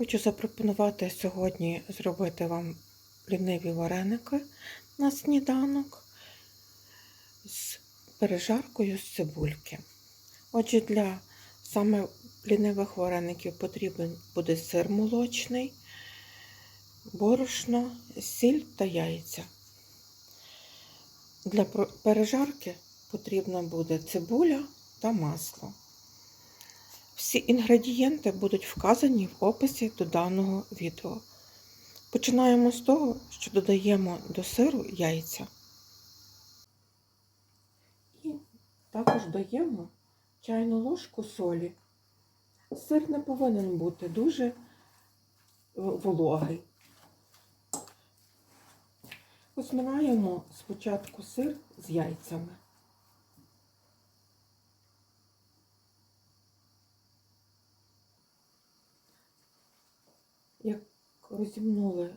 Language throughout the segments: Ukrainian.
Хочу запропонувати сьогодні зробити вам ліниві вареники на сніданок з пережаркою з цибульки. Отже, для саме лінивих вареників потрібен буде сир молочний, борошно, сіль та яйця. Для пережарки потрібна буде цибуля та масло. Всі інгредієнти будуть вказані в описі до даного відео. Починаємо з того, що додаємо до сиру яйця. І також даємо чайну ложку солі. Сир не повинен бути дуже вологий. Розминаємо спочатку сир з яйцями. Як розімнули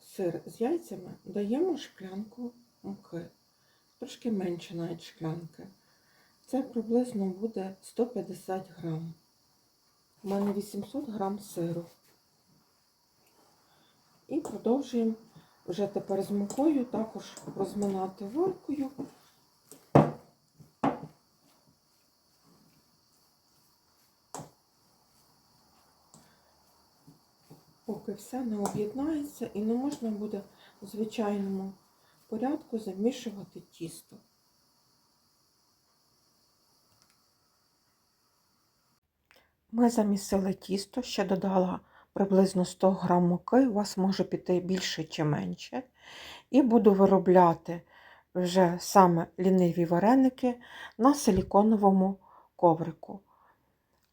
сир з яйцями, даємо шклянку муки. Трошки менше навіть шклянки. Це приблизно буде 150 грам. У мене 800 грам сиру. І продовжуємо вже тепер з мукою також розминати вилкою. Поки все не об'єднається і не можна буде у звичайному порядку замішувати тісто. Ми замісили тісто, ще додала приблизно 100 г муки, у вас може піти більше чи менше. І буду виробляти вже саме ліниві вареники на силіконовому коврику.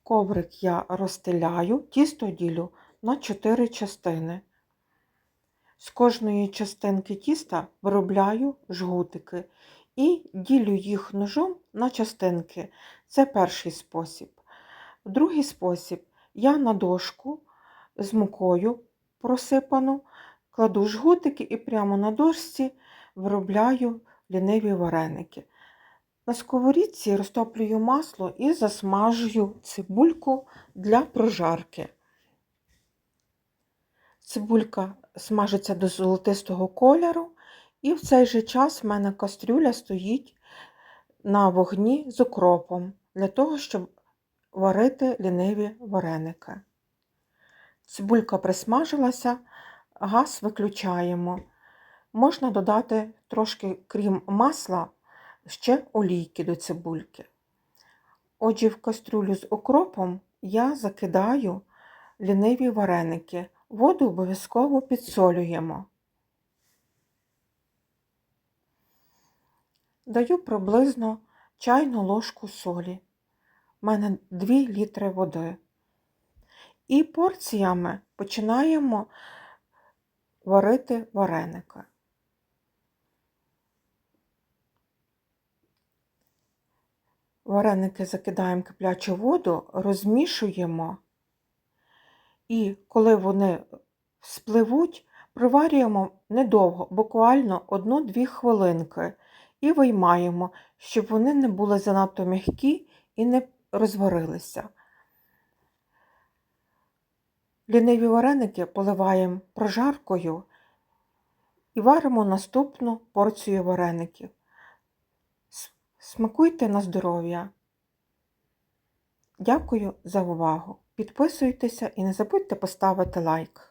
Коврик я розстеляю, тісто ділю на 4 частини. З кожної частинки тіста виробляю жгутики і ділю їх ножом на частинки. Це перший спосіб. Другий спосіб я на дошку з мукою просипану, кладу жгутики і прямо на дошці виробляю ліниві вареники. На сковорідці розтоплюю масло і засмажую цибульку для прожарки. Цибулька смажиться до золотистого кольору, і в цей же час в мене кастрюля стоїть на вогні з укропом для того, щоб варити ліниві вареники. Цибулька присмажилася, газ виключаємо. Можна додати трошки, крім масла, ще олійки до цибульки. Отже, в кастрюлю з окропом я закидаю ліниві вареники. Воду обов'язково підсолюємо. Даю приблизно чайну ложку солі. У мене 2 літри води. І порціями починаємо варити вареники. Вареники закидаємо киплячу воду, розмішуємо. І коли вони спливуть, проварюємо недовго, буквально 1-2 хвилинки, і виймаємо, щоб вони не були занадто м'які і не розварилися. Ліниві вареники поливаємо прожаркою і варимо наступну порцію вареників. Смакуйте на здоров'я. Дякую за увагу. Підписуйтеся і не забудьте поставити лайк.